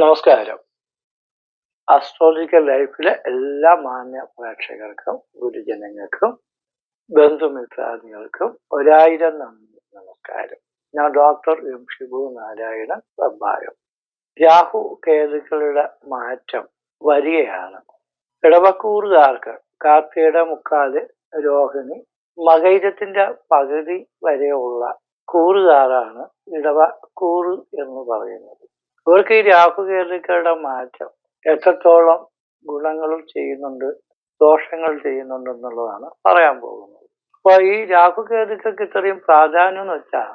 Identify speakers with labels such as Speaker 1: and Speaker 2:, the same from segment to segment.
Speaker 1: നമസ്കാരം. അസ്ട്രോളജിക്കൽ ലൈഫിലെ എല്ലാ മാന്യ പ്രേക്ഷകർക്കും ഗുരുജനങ്ങൾക്കും ബന്ധുമിത്രാദികൾക്കും ഒരായിരം നന്ദി നമസ്കാരം. ഞാൻ ഡോക്ടർ എം ഷിബു നാരായണൻ വെബ്ബായം രാഹു കേതുക്കളുടെ മാറ്റം വരികയാണ്. ഇടവക്കൂറുകാർക്ക് കാർത്തിയുടെ മുക്കാൽ രോഹിണി മകൈരത്തിന്റെ പകുതി വരെയുള്ള കൂറുകാരാണ് ഇടവ കൂറ് എന്ന് പറയുന്നത്. ഇവർക്ക് ഈ രാഹു രാഹുകേതുക്കളുടെ മാറ്റം എത്രത്തോളം ഗുണങ്ങൾ ചെയ്യുന്നുണ്ട് ദോഷങ്ങൾ ചെയ്യുന്നുണ്ട് എന്നുള്ളതാണ് പറയാൻ പോകുന്നത്. അപ്പൊ ഈ രാഹു രാഹുകേതുക്കൾക്ക് ഇത്രയും പ്രാധാന്യം എന്ന് വെച്ചാൽ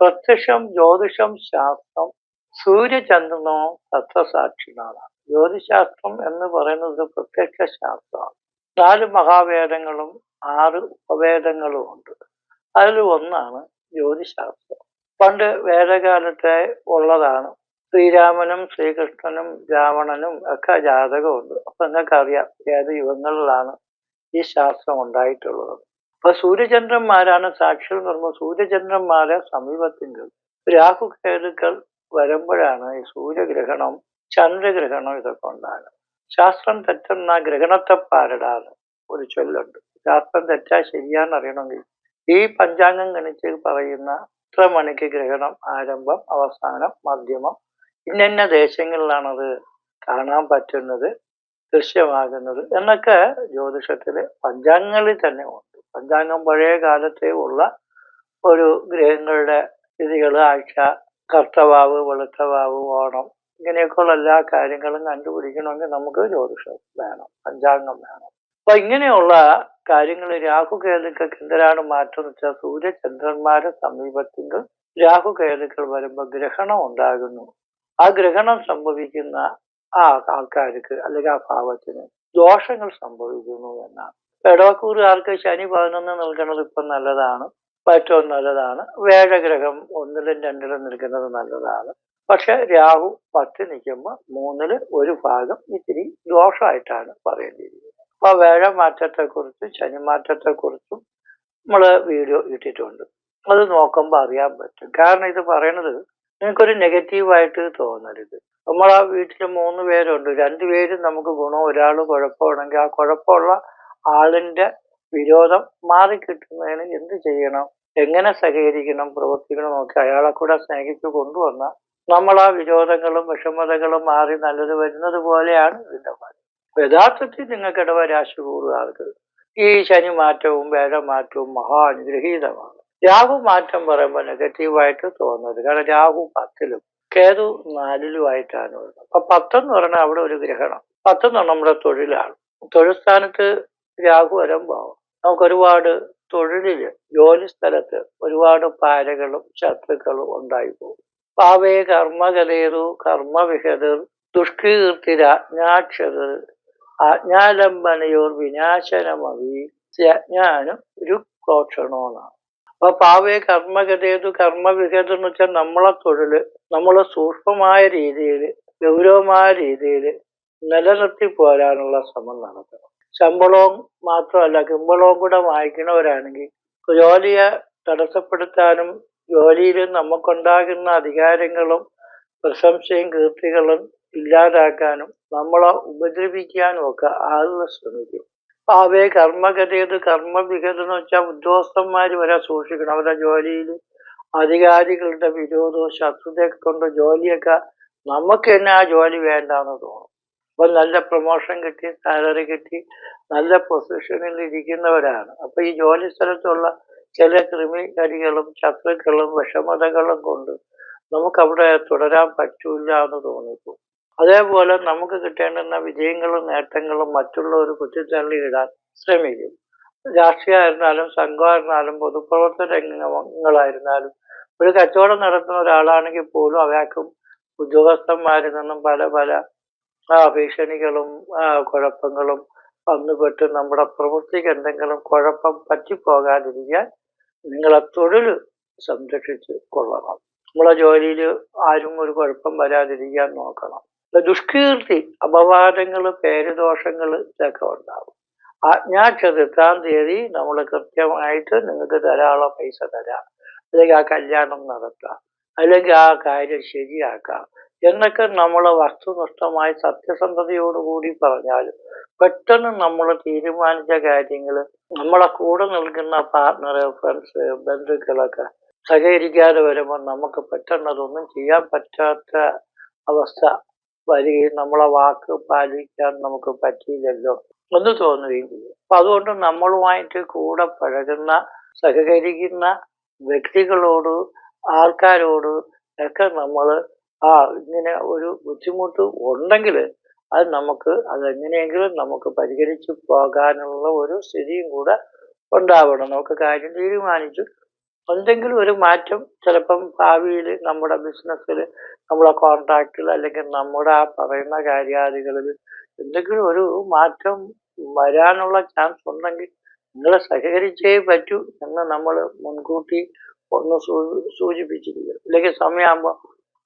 Speaker 1: പ്രത്യക്ഷം ജ്യോതിഷം ശാസ്ത്രം സൂര്യചന്ദ്രനോ തത്വസാക്ഷികളാണ്. ജ്യോതിശാസ്ത്രം എന്ന് പറയുന്നത് പ്രത്യക്ഷ ശാസ്ത്രമാണ്. നാല് മഹാവേദങ്ങളും ആറ് ഉപവേദങ്ങളും ഉണ്ട്. അതിൽ ഒന്നാണ് ജ്യോതിശാസ്ത്രം. പണ്ട് വേദകാലത്തെ ഉള്ളതാണ് ശ്രീരാമനും ശ്രീകൃഷ്ണനും രാവണനും ഒക്കെ ജാതകമുണ്ട്. അപ്പൊ നിങ്ങൾക്കറിയാം ഏത് യുഗങ്ങളിലാണ് ഈ ശാസ്ത്രം ഉണ്ടായിട്ടുള്ളത്. അപ്പൊ സൂര്യചന്ദ്രന്മാരാണ് സാക്ഷികൾ എന്ന് പറയുമ്പോൾ സൂര്യചന്ദ്രന്മാരെ സമീപത്തിങ്കിൽ രാഹു കേതുക്കൾ വരുമ്പോഴാണ് ഈ സൂര്യഗ്രഹണം ചന്ദ്രഗ്രഹണം ഇതൊക്കെ ഉണ്ടാകുന്നത്. ശാസ്ത്രം തെറ്റുന്ന ഗ്രഹണത്തെ പാരടാതെ ഒരു ചൊല്ലുണ്ട്. ശാസ്ത്രം തെറ്റാ ശരിയാന്ന് അറിയണമെങ്കിൽ ഈ പഞ്ചാംഗം ഗണിച്ച് പറയുന്ന ഇത്ര മണിക്ക് ഗ്രഹണം ആരംഭം അവസാനം മധ്യമം ഇന്ന ദേശങ്ങളിലാണത് കാണാൻ പറ്റുന്നത് ദൃശ്യമാകുന്നത് എന്നൊക്കെ ജ്യോതിഷത്തിൽ പഞ്ചാംഗങ്ങളിൽ തന്നെ ഉണ്ട്. പഞ്ചാംഗം പഴയ കാലത്തെ ഉള്ള ഒരു ഗ്രഹങ്ങളുടെ സ്ഥിതികൾ ആഴ്ച കർത്തവാവ് വെളുത്തവാവ് ഓണം ഇങ്ങനെയൊക്കെയുള്ള എല്ലാ കാര്യങ്ങളും കണ്ടുപിടിക്കണമെങ്കിൽ നമുക്ക് ജ്യോതിഷം വേണം പഞ്ചാംഗം വേണം. അപ്പൊ ഇങ്ങനെയുള്ള കാര്യങ്ങൾ രാഹുകേതുക്കൾക്ക് എന്തിനാണ് മാറ്റം എന്ന് വെച്ചാൽ സൂര്യചന്ദ്രന്മാരെ രാഹു രാഹുകേതുക്കൾ വരുമ്പോൾ ഗ്രഹണം ഉണ്ടാകുന്നു. ആ ഗ്രഹണം സംഭവിക്കുന്ന ആ ആൾക്കാർക്ക് അല്ലെങ്കിൽ ആ ഭാവത്തിന് ദോഷങ്ങൾ സംഭവിക്കുന്നു എന്നാണ്. എടവക്കൂറുകാർക്ക് ശനി പതിനൊന്ന് നിൽക്കുന്നത് ഇപ്പം നല്ലതാണ്. പറ്റവും നല്ലതാണ്. വേഴഗ്രഹം ഒന്നിലും രണ്ടിലും നിൽക്കുന്നത് നല്ലതാണ്. പക്ഷെ രാഹു പത്ത് നിൽക്കുമ്പോൾ മൂന്നിൽ ഒരു ഭാഗം ഇത്തിരി ദോഷമായിട്ടാണ് പറയേണ്ടിയിരിക്കുന്നത്. അപ്പൊ വേഴമാറ്റത്തെക്കുറിച്ചും ശനിമാറ്റത്തെക്കുറിച്ചും നമ്മൾ വീഡിയോ ഇട്ടിട്ടുണ്ട്. അത് നോക്കുമ്പോൾ അറിയാൻ പറ്റും. കാരണം ഇത് പറയണത് നിങ്ങൾക്കൊരു നെഗറ്റീവായിട്ട് തോന്നരുത്. ആ വീട്ടിൽ മൂന്ന് പേരുണ്ട്. രണ്ടുപേരും നമുക്ക് ഗുണം ഒരാൾ കുഴപ്പമാണെങ്കിൽ ആ കുഴപ്പമുള്ള ആളിന്റെ വിരോധം മാറിക്കിട്ടുന്നതിന് എന്ത് ചെയ്യണം? എങ്ങനെ സഹകരിക്കണം? പ്രവർത്തിക്കണം? നോക്കി അയാളെ കൂടെ സ്നേഹിച്ച് നമ്മൾ ആ വിരോധങ്ങളും വിഷമതകളും മാറി നല്ലത് വരുന്നത് പോലെയാണ് ഇതിന്റെ ഫലം. യഥാർത്ഥത്തിൽ നിങ്ങൾക്ക് ഇടവരാശി കൂടുകാർക്ക് ഈ ശനി മാറ്റവും വേഴമാറ്റവും മഹാ അനുഗ്രഹീതമാണ്. രാഹു മാറ്റം പറയുമ്പോൾ നെഗറ്റീവായിട്ട് തോന്നരുത്. കാരണം രാഹു പത്തിലും കേതു നാലിലുമായിട്ടാണ് വരുന്നത് അപ്പൊ പത്തെന്ന് പറഞ്ഞാൽ അവിടെ ഒരു ഗ്രഹണം. പത്തെന്ന് പറഞ്ഞാൽ നമ്മുടെ തൊഴിലാണ്. തൊഴിൽ സ്ഥാനത്ത് രാഹു വരുമ്പോൾ നമുക്ക് ഒരുപാട് തൊഴിലിൽ ജോലി സ്ഥലത്ത് ഒരുപാട് പാരകളും ശത്രുക്കളും ഉണ്ടായി പോകും. പാവേ കർമ്മകലേതു കർമ്മവിഹതർ ദുഷ്കീർത്തിരാജ്ഞാക്ഷതർ ആജ്ഞാലംബനയോർ വിനാശനമവി ജ്ഞാനം രുക്രോക്ഷണോന്നാണ് അപ്പൊ പാവേ കർമ്മഗതേതു കർമ്മവിഗത എന്ന് വെച്ചാൽ നമ്മളെ തൊഴിൽ നമ്മളെ സൂക്ഷ്മമായ രീതിയിൽ ഗൗരവമായ രീതിയിൽ നിലനിർത്തി പോരാനുള്ള ശ്രമം നടത്തണം. ശമ്പളവും മാത്രമല്ല കിമ്പളവും കൂടെ വാങ്ങിക്കണവരാണെങ്കിൽ ജോലിയെ തടസ്സപ്പെടുത്താനും ജോലിയിൽ നമുക്കുണ്ടാകുന്ന അധികാരങ്ങളും പ്രശംസയും കീർത്തികളും ഇല്ലാതാക്കാനും നമ്മളെ ഉപദ്രവിക്കാനും ഒക്കെ ആളുകൾ ശ്രമിക്കും. പാവേ കർമ്മഗതയത് കർമ്മവിഗത എന്ന് വെച്ചാൽ ഉദ്യോഗസ്ഥന്മാർ വരെ സൂക്ഷിക്കണം. അവരുടെ ജോലിയിൽ അധികാരികളുടെ വിരോധവും ശത്രുതയൊക്കെ കൊണ്ട് ജോലിയൊക്കെ നമുക്ക് തന്നെ ആ ജോലി വേണ്ടാന്ന് തോന്നും. അപ്പൊ നല്ല പ്രൊമോഷൻ കിട്ടി സാലറി കിട്ടി നല്ല പൊസിഷനിൽ ഇരിക്കുന്നവരാണ്. അപ്പൊ ഈ ജോലി സ്ഥലത്തുള്ള ചില ക്രിമികാരികളും ശത്രുക്കളും വിഷമതകളും കൊണ്ട് നമുക്ക് അവിടെ തുടരാൻ പറ്റൂല എന്ന് തോന്നിപ്പോ അതേപോലെ നമുക്ക് കിട്ടേണ്ടുന്ന വിജയങ്ങളും നേട്ടങ്ങളും മറ്റുള്ളവർ കുത്തിത്തള്ളിയിടാൻ ശ്രമിക്കും. രാഷ്ട്രീയമായിരുന്നാലും സംഘമായിരുന്നാലും പൊതുപ്രവർത്തന രംഗങ്ങളായിരുന്നാലും ഒരു കച്ചവടം നടത്തുന്ന ഒരാളാണെങ്കിൽ പോലും അയാൾക്കും ഉദ്യോഗസ്ഥന്മാരിൽ നിന്നും പല പല ഭീഷണികളും കുഴപ്പങ്ങളും വന്നുപെട്ട് നമ്മുടെ പ്രവൃത്തിക്ക് എന്തെങ്കിലും കുഴപ്പം പറ്റിപ്പോകാതിരിക്കാൻ നിങ്ങളെ തൊഴിൽ സംരക്ഷിച്ച് കൊള്ളണം. നമ്മളെ ജോലിയിൽ ആരും ഒരു കുഴപ്പം വരാതിരിക്കാൻ നോക്കണം. ദുഷ്കീർത്തി അപവാദങ്ങൾ പേരുദോഷങ്ങൾ ഇതൊക്കെ ഉണ്ടാവും. ആജ്ഞാ ചതുർത്ഥാം തീയതി നമ്മൾ കൃത്യമായിട്ട് നിങ്ങൾക്ക് ധാരാളം പൈസ തരാം. അല്ലെങ്കിൽ ആ കല്യാണം നടത്താം. അല്ലെങ്കിൽ ആ കാര്യം ശരിയാക്കാം. എന്നൊക്കെ നമ്മൾ വസ്തുനിഷ്ഠമായി സത്യസന്ധതയോടുകൂടി പറഞ്ഞാലും പെട്ടെന്ന് നമ്മൾ തീരുമാനിച്ച കാര്യങ്ങൾ നമ്മളെ കൂടെ നിൽക്കുന്ന പാർട്ണർ ഫ്രണ്ട്സ് ബന്ധുക്കളൊക്കെ സഹകരിക്കാതെ വരുമ്പോൾ നമുക്ക് പെട്ടെന്ന് അതൊന്നും ചെയ്യാൻ പറ്റാത്ത അവസ്ഥ വരികയും നമ്മളെ വാക്ക് പാലിക്കാൻ നമുക്ക് പറ്റിയില്ലല്ലോ എന്ന് തോന്നുകയും ചെയ്യും. അപ്പൊ അതുകൊണ്ട് നമ്മളുമായിട്ട് കൂടെ പഴകുന്ന സഹകരിക്കുന്ന വ്യക്തികളോട് ആൾക്കാരോട് ഒക്കെ നമ്മൾ ആ ഇങ്ങനെ ഒരു ബുദ്ധിമുട്ട് ഉണ്ടെങ്കിൽ അത് നമുക്ക് അതെങ്ങനെയെങ്കിലും നമുക്ക് പരിഹരിച്ചു പോകാനുള്ള ഒരു സ്ഥിതിയും കൂടെ ഉണ്ടാവണം. നമുക്ക് കാര്യം തീരുമാനിച്ചു എന്തെങ്കിലും ഒരു മാറ്റം ചിലപ്പം ഭാവിയിൽ നമ്മുടെ ബിസിനസ്സിൽ നമ്മളെ കോൺട്രാക്റ്റിൽ അല്ലെങ്കിൽ നമ്മുടെ ആ പറയുന്ന കാര്യാദികളിൽ എന്തെങ്കിലും ഒരു മാറ്റം വരാനുള്ള ചാൻസ് ഉണ്ടെങ്കിൽ നിങ്ങൾ സഹകരിച്ചേ പറ്റൂ എന്ന് നമ്മൾ മുൻകൂട്ടി ഒന്ന് സൂചിപ്പിച്ചിരിക്കും അല്ലെങ്കിൽ സമയമാകുമ്പോൾ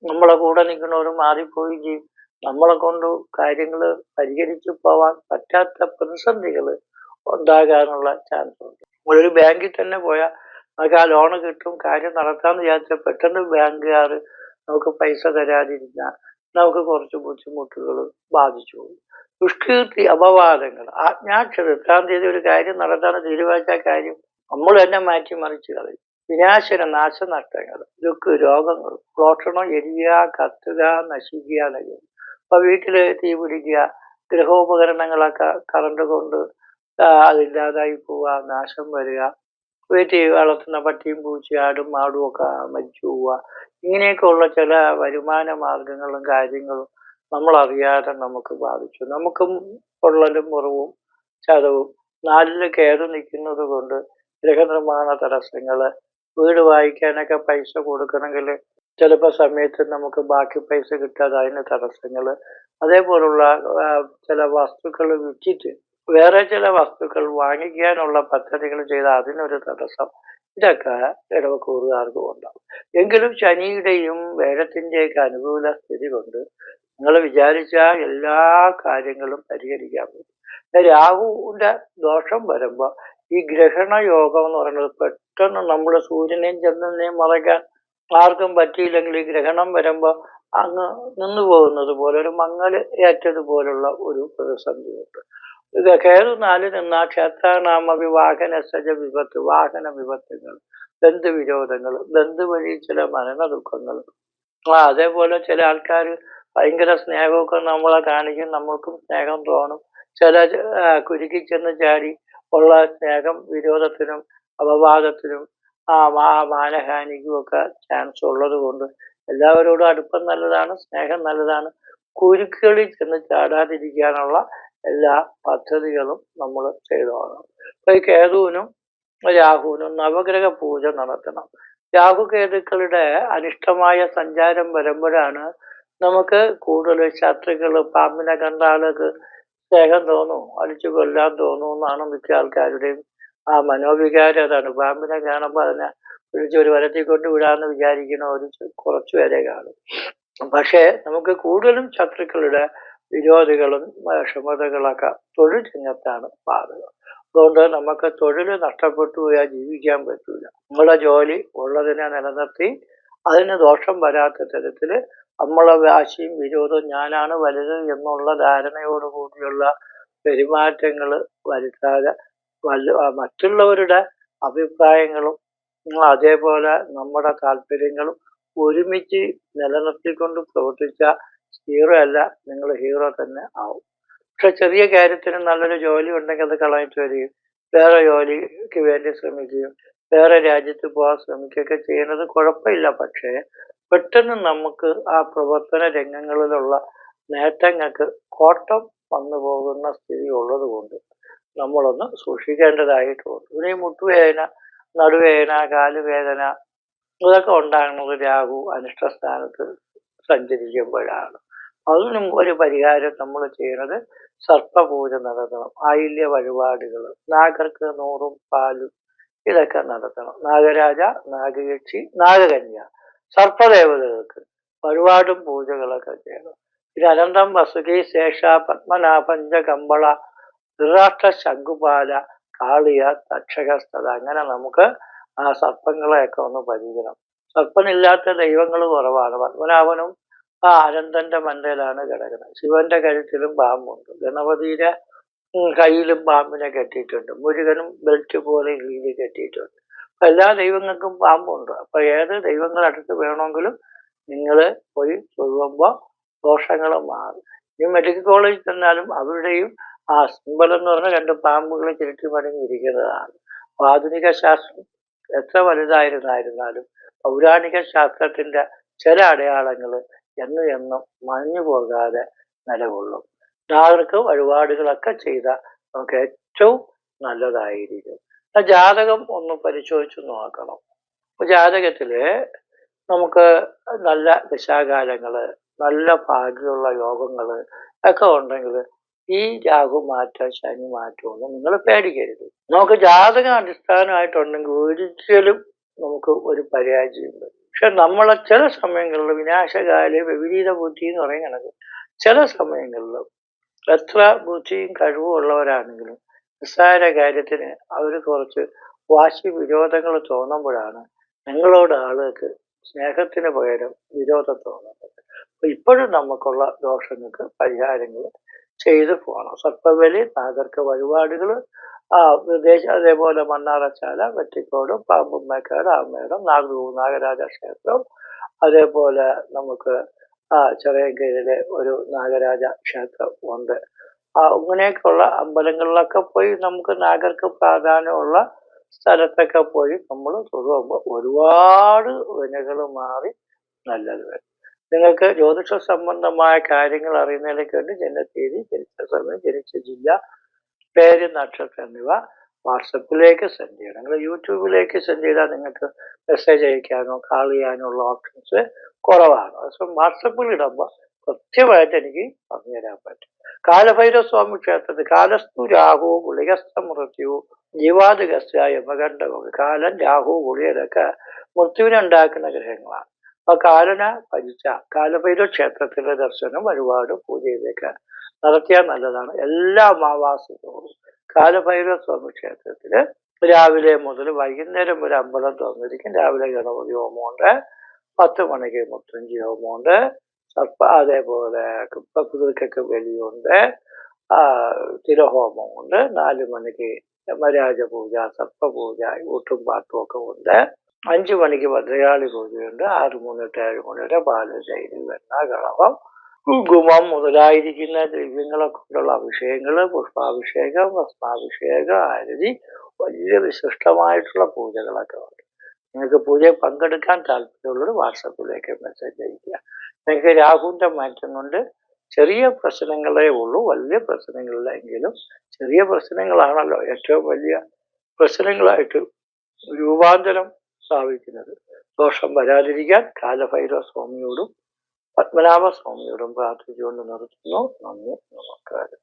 Speaker 1: നമ്മളെ കൂടെ നിൽക്കുന്നവർ മാറിപ്പോയി ചെയ്യും നമ്മളെ കൊണ്ട് കാര്യങ്ങൾ പരിഹരിച്ചു പോവാൻ പറ്റാത്ത പ്രതിസന്ധികൾ ഉണ്ടാകാനുള്ള ചാൻസ് ഉണ്ട്. നമ്മളൊരു ബാങ്കിൽ തന്നെ പോയാൽ നമുക്ക് ആ ലോണ് കിട്ടും കാര്യം നടത്താമെന്ന് വിചാരിച്ചാൽ പെട്ടെന്ന് ബാങ്കുകാർ നമുക്ക് പൈസ തരാതിരുന്നാൽ നമുക്ക് കുറച്ച് ബുദ്ധിമുട്ടുകൾ ബാധിച്ചു ദുഷ്കീർത്തി അപവാദങ്ങൾ ആജ്ഞാക്ഷത തീയതി ഒരു കാര്യം നടത്താൻ തീരുമാനിച്ച കാര്യം നമ്മൾ തന്നെ മാറ്റിമറിച്ച് കളയും. വിനാശന നാശനഷ്ടങ്ങൾ ദുഃഖ രോഗങ്ങൾ ക്ലോഷണം എരിയുക കത്തുക നശിക്കുക എന്നൊക്കെ അപ്പൊ വീട്ടിൽ തീ പിടിക്കുക ഗൃഹോപകരണങ്ങളൊക്കെ കറണ്ട് കൊണ്ട് അതില്ലാതായി പോവുക നാശം വരിക വീട്ടിൽ വളർത്തുന്ന പട്ടിയും പൂച്ചയും ആടും ഒക്കെ മരിച്ചു പോവുക. ഇങ്ങനെയൊക്കെ ഉള്ള ചില വരുമാന മാർഗങ്ങളും കാര്യങ്ങളും നമ്മൾ അറിയാതെ നമുക്ക് ബാധിച്ചു. നമുക്കും പൊള്ളലും മുറിവും ചതവും നാലിൽ കയറി നിൽക്കുന്നത് കൊണ്ട് ഗൃഹനിർമ്മാണ തടസ്സങ്ങൾ വീട് വായിക്കാനൊക്കെ പൈസ കൊടുക്കണമെങ്കിൽ ചിലപ്പോൾ സമയത്ത് നമുക്ക് ബാക്കി പൈസ കിട്ടാതെ അതിന് തടസ്സങ്ങൾ അതേപോലുള്ള ചില വസ്തുക്കൾ വിറ്റിട്ട് വേറെ ചില വസ്തുക്കൾ വാങ്ങിക്കാനുള്ള പദ്ധതികൾ ചെയ്ത അതിനൊരു തടസ്സം. ഇതൊക്കെ ഇടവക്കൂറുകാർക്കും ഉണ്ടാവും. എങ്കിലും ശനിയുടെയും വേഴത്തിന്റെയൊക്കെ അനുകൂല സ്ഥിതി കൊണ്ട് നിങ്ങൾ വിചാരിച്ച എല്ലാ കാര്യങ്ങളും പരിഹരിക്കാൻ പറ്റും. രാഹുവിന്റെ ദോഷം വരുമ്പോൾ ഈ ഗ്രഹണ യോഗം എന്ന് പറയുന്നത് പെട്ടെന്ന് നമ്മൾ സൂര്യനെയും ചന്ദ്രനെയും മറയ്ക്കാൻ ആർക്കും പറ്റിയില്ലെങ്കിൽ ഈ ഗ്രഹണം വരുമ്പോൾ അങ്ങ് നിന്നു പോകുന്നത് പോലെ ഒരു മങ്ങൽ ഏറ്റതുപോലുള്ള ഒരു പ്രതിസന്ധിയുണ്ട്. കേതു നാല് നിന്ന ക്ഷേത്രനാമ വിവാഹന സജ വിപത്ത് വാഹന വിപത്തുകൾ ദന്ത് വിരോധങ്ങൾ ദന്ത് വഴി ചില മരണ ദുഃഖങ്ങൾ. ആ അതേപോലെ ചില ആൾക്കാർ ഭയങ്കര സ്നേഹമൊക്കെ നമ്മളെ കാണിക്കും നമ്മൾക്കും സ്നേഹം തോന്നും. ചില കുരുക്കി ചെന്ന് ചാടി ഉള്ള സ്നേഹം വിരോധത്തിനും അപവാദത്തിനും ആ മാ മാനഹാനിക്കും ഒക്കെ ചാൻസ് ഉള്ളത് കൊണ്ട് എല്ലാവരോടും അടുപ്പം നല്ലതാണ് സ്നേഹം നല്ലതാണ്. കുരുക്കുകളിൽ ചെന്ന് ചാടാതിരിക്കാനുള്ള എല്ലാ പദ്ധതികളും നമ്മൾ ചെയ്തോളണം. അപ്പൊ ഈ കേതുവിനും രാഹുവിനും നവഗ്രഹ പൂജ നടത്തണം. രാഹു കേതുക്കളുടെ അനിഷ്ടമായ സഞ്ചാരം വരുമ്പോഴാണ് നമുക്ക് കൂടുതൽ ശത്രുക്കൾ പാമ്പിനെ കണ്ട ആൾക്ക് സ്നേഹം തോന്നും അടിച്ചു കൊല്ലാൻ തോന്നും എന്നാണ് മിക്ക ആൾക്കാരുടെയും ആ മനോവികാരം. അതാണ്. പാമ്പിനെ കാണുമ്പോൾ അതിനെ പിടിച്ച് ഒരു വരത്തിൽ കൊണ്ട് വിടാന്ന് വിചാരിക്കുന്ന ഒരു കുറച്ചു പേരെ കാണും. പക്ഷേ നമുക്ക് കൂടുതലും ശത്രുക്കളുടെ വിരോധികളും ക്ഷമതകളൊക്കെ തൊഴിൽ രംഗത്താണ് ബാധകം അതുകൊണ്ട് നമുക്ക് തൊഴിൽ നഷ്ടപ്പെട്ടു പോയാൽ ജീവിക്കാൻ പറ്റൂല. നമ്മളെ ജോലി ഉള്ളതിനെ നിലനിർത്തി അതിന് ദോഷം വരാത്ത തരത്തിൽ നമ്മളെ വാശിയും വിരോധവും ഞാനാണ് വലുത് എന്നുള്ള ധാരണയോടുകൂടിയുള്ള പെരുമാറ്റങ്ങൾ വരുത്താതെ വല്ല മറ്റുള്ളവരുടെ അഭിപ്രായങ്ങളും അതേപോലെ നമ്മുടെ താല്പര്യങ്ങളും ഒരുമിച്ച് നിലനിർത്തിക്കൊണ്ട് പ്രവർത്തിച്ച ഹീറോ അല്ല നിങ്ങൾ ഹീറോ തന്നെ ആവും. പക്ഷെ ചെറിയ കാര്യത്തിന് നല്ലൊരു ജോലി ഉണ്ടെങ്കിൽ അത് കളഞ്ഞിട്ട് വരികയും വേറെ ജോലിക്ക് വേണ്ടി ശ്രമിക്കുകയും വേറെ രാജ്യത്ത് പോകാൻ ശ്രമിക്കുകയൊക്കെ ചെയ്യുന്നത് കുഴപ്പമില്ല. പക്ഷേ പെട്ടെന്ന് നമുക്ക് ആ പ്രവർത്തന രംഗങ്ങളിലുള്ള നേട്ടങ്ങൾക്ക് കോട്ടം വന്നു പോകുന്ന സ്ഥിതി ഉള്ളത് കൊണ്ട് നമ്മളൊന്ന് സൂക്ഷിക്കേണ്ടതായിട്ടുണ്ട്. ഈ മുട്ടുവേദന നടുവേദന കാലുവേദന ഇതൊക്കെ ഉണ്ടാകുന്നത് രാഹു അനിഷ്ട സ്ഥാനത്ത് സഞ്ചരിക്കുമ്പോഴാണ്. അതിനും ഒരു പരിഹാരം നമ്മൾ ചെയ്യുന്നത് സർപ്പപൂജ നടത്തണം. ആയില്യ വഴിപാടുകൾ നാഗർക്ക് നൂറും പാലും ഇതൊക്കെ നടത്തണം. നാഗരാജ നാഗയക്ഷി നാഗകന്യ സർപ്പദേവതകൾക്ക് വഴിപാടും പൂജകളൊക്കെ ചെയ്യണം. പിന്നെ അനന്തം വസുകി ശേഷ പത്മനാഭഞ്ച കമ്പള ധൃരാഷ്ട്ര ശംഖുപാല കാളിയ തക്ഷകസ്ഥത അങ്ങനെ നമുക്ക് ആ സർപ്പങ്ങളെയൊക്കെ ഒന്ന് പരിചരണം സർപ്പനില്ലാത്ത ദൈവങ്ങൾ കുറവാണ്. പത്മനാഭനും ആ അനന്തന്റെ മണ്ടയിലാണ് കിടക്കുന്നത്. ശിവന്റെ കഴുത്തിലും പാമ്പുണ്ട്. ഗണപതിയുടെ കയ്യിലും പാമ്പിനെ കെട്ടിയിട്ടുണ്ട്. മുരുകനും ബെൽറ്റ് പോലെ രീതി കെട്ടിയിട്ടുണ്ട്. അപ്പൊ എല്ലാ ദൈവങ്ങൾക്കും പാമ്പുണ്ട്. അപ്പൊ ഏത് ദൈവങ്ങൾ അടുത്ത് വേണമെങ്കിലും നിങ്ങൾ പോയി തൊഴുമ്പോൾ ദോഷങ്ങൾ മാറും. ഈ മെഡിക്കൽ കോളേജിൽ ചെന്നാലും അവരുടെയും ആ സിമ്പൽ എന്ന് പറഞ്ഞാൽ രണ്ട് പാമ്പുകളെ ചുരുട്ടി മടങ്ങിയിരിക്കുന്നതാണ് ആധുനിക ശാസ്ത്രം എത്ര വലുതായിരുന്നായിരുന്നാലും പൗരാണിക ശാസ്ത്രത്തിന്റെ ചില അടയാളങ്ങൾ എന്നും എന്നും മഞ്ഞു പോകാതെ നിലകൊള്ളും. ജാതകർക്ക് വഴിപാടുകളൊക്കെ ചെയ്ത നമുക്ക് ഏറ്റവും നല്ലതായിരിക്കും. ആ ജാതകം ഒന്ന് പരിശോധിച്ച് നോക്കണം. ജാതകത്തിൽ നമുക്ക് നല്ല ദശാകാലങ്ങൾ നല്ല ഭാഗ്യമുള്ള യോഗങ്ങൾ ഒക്കെ ഉണ്ടെങ്കിൽ ഈ രാഹു മാറ്റം ശനി മാറ്റമൊന്നും നിങ്ങൾ പേടിക്കരുത്. നമുക്ക് ജാതകം അടിസ്ഥാനമായിട്ടുണ്ടെങ്കിൽ ഒരിക്കലും നമുക്ക് ഒരു പരാജയം വരും. പക്ഷെ നമ്മളെ ചില സമയങ്ങളിൽ വിനാശകാല വിപരീത ബുദ്ധി എന്ന് പറയുന്നത് ചില സമയങ്ങളിൽ എത്ര ബുദ്ധിയും കഴിവും ഉള്ളവരാണെങ്കിലും നിസ്സാര കാര്യത്തിന് അവർ കുറച്ച് വാശി വിരോധങ്ങൾ തോന്നുമ്പോഴാണ് നിങ്ങളോട് ആളുകൾക്ക് സ്നേഹത്തിന് പകരം വിരോധം തോന്നുന്നത്. ഇപ്പോഴും നമുക്കുള്ള ദോഷങ്ങൾക്ക് പരിഹാരങ്ങൾ ചെയ്തു പോകണം. സർപ്പവലി നാഗർക്ക് വഴിപാടുകൾ ആ വിദേശ അതേപോലെ മണ്ണാറച്ചാല വെട്ടിക്കോട് പാമ്പുമ്മേക്കാട് ആമേടം നാഗൂ നാഗരാജ ക്ഷേത്രം അതേപോലെ നമുക്ക് ആ ചെറിയങ്കയിലെ ഒരു നാഗരാജ ക്ഷേത്രം ഉണ്ട് ആ ഇങ്ങനെയൊക്കെയുള്ള അമ്പലങ്ങളിലൊക്കെ പോയി നമുക്ക് നാഗർക്ക് പ്രാധാന്യമുള്ള സ്ഥലത്തൊക്കെ പോയി നമ്മൾ തൊഴുമ്പോൾ ഒരുപാട് വിനകൾ മാറി നല്ലത് വരും. നിങ്ങൾക്ക് ജ്യോതിഷ സംബന്ധമായ കാര്യങ്ങൾ അറിയുന്നതിലേക്ക് വേണ്ടി ജനത്തീയതി ജനിച്ച സമയം ജനിച്ച ജില്ല പേര് നക്ഷത്രം എന്നിവ വാട്സപ്പിലേക്ക് സെൻഡ് ചെയ്യണം നിങ്ങൾ യൂട്യൂബിലേക്ക് സെൻഡ് ചെയ്താൽ നിങ്ങൾക്ക് മെസ്സേജ് അയക്കാനോ കാൾ ചെയ്യാനോ ഉള്ള ഓപ്ഷൻസ് കുറവാണ്. പക്ഷെ വാട്സപ്പിൽ ഇടുമ്പോൾ കൃത്യമായിട്ട് എനിക്ക് പറഞ്ഞു തരാൻ പറ്റും. കാലഭൈരവ സ്വാമി ക്ഷേത്രത്തിൽ കാലസ്തു രാഹു ഗുളികസ്ഥ മൃത്യു ജീവാതികസ്ഥ യമകണ്ഠ കാലൻ രാഹു ഗുളികതൊക്കെ മൃത്യുവിനെ ഗ്രഹങ്ങളാണ്. അപ്പൊ കാലന ഭജിച്ച കാലഭൈരവ ക്ഷേത്രത്തിലെ ദർശനം വഴിപാട് പൂജ ചെയ്തൊക്കെ നടത്തിയാൽ നല്ലതാണ്. എല്ലാ അമാവാസത്തോടും കാലഭൈരവ സ്വാമി ക്ഷേത്രത്തിൽ രാവിലെ മുതൽ വൈകുന്നേരം ഒരു അമ്പലം തുറന്നിരിക്കും. രാവിലെ ഗണപതി ഹോമമുണ്ട് പത്ത് മണിക്ക് മുത്തഞ്ചി ഹോമമുണ്ട് സർപ്പ അതേപോലെ കുതിർക്കൊക്കെ വെളിയുണ്ട് തിരഹോമമുണ്ട് നാല് മണിക്ക് യമരാജ പൂജ സർപ്പപൂജ ഊട്ടും പാട്ടും ഒക്കെ ഉണ്ട്. അഞ്ചു മണിക്ക് ഭദ്രകാളി പൂജയുണ്ട് ആറ് മൂന്ന് എട്ട് ഏഴ് മണി വരെ തൈര് വെണ്ണ കളവം. കുങ്കുമം മുതലായിരിക്കുന്ന ദ്രവ്യങ്ങളെ കൊണ്ടുള്ള അഭിഷേകങ്ങൾ പുഷ്പാഭിഷേകം ഭസ്മാഭിഷേകം ആരതി വലിയ വിശിഷ്ടമായിട്ടുള്ള പൂജകളൊക്കെ ഉണ്ട്. നിങ്ങൾക്ക് പൂജയിൽ പങ്കെടുക്കാൻ താല്പര്യമുള്ളവർ വാട്സപ്പിലേക്ക് മെസ്സേജ് അയക്കുക നിങ്ങൾക്ക് രാഹുവിന്റെ മാറ്റം കൊണ്ട് ചെറിയ പ്രശ്നങ്ങളേ ഉള്ളൂ. വലിയ പ്രശ്നങ്ങളിലെങ്കിലും ചെറിയ പ്രശ്നങ്ങളാണല്ലോ. ഏറ്റവും വലിയ പ്രശ്നങ്ങളായിട്ട് രൂപാന്തരം സ്ഥാപിക്കുന്നത് ദോഷം വരാതിരിക്കാൻ കാലഭൈരവ സ്വാമിയോടും പത്മനാഭ സ്വാമിയോടും പ്രാർത്ഥിച്ചുകൊണ്ട് നിർത്തുന്നു. നന്ദി നമസ്കാരം.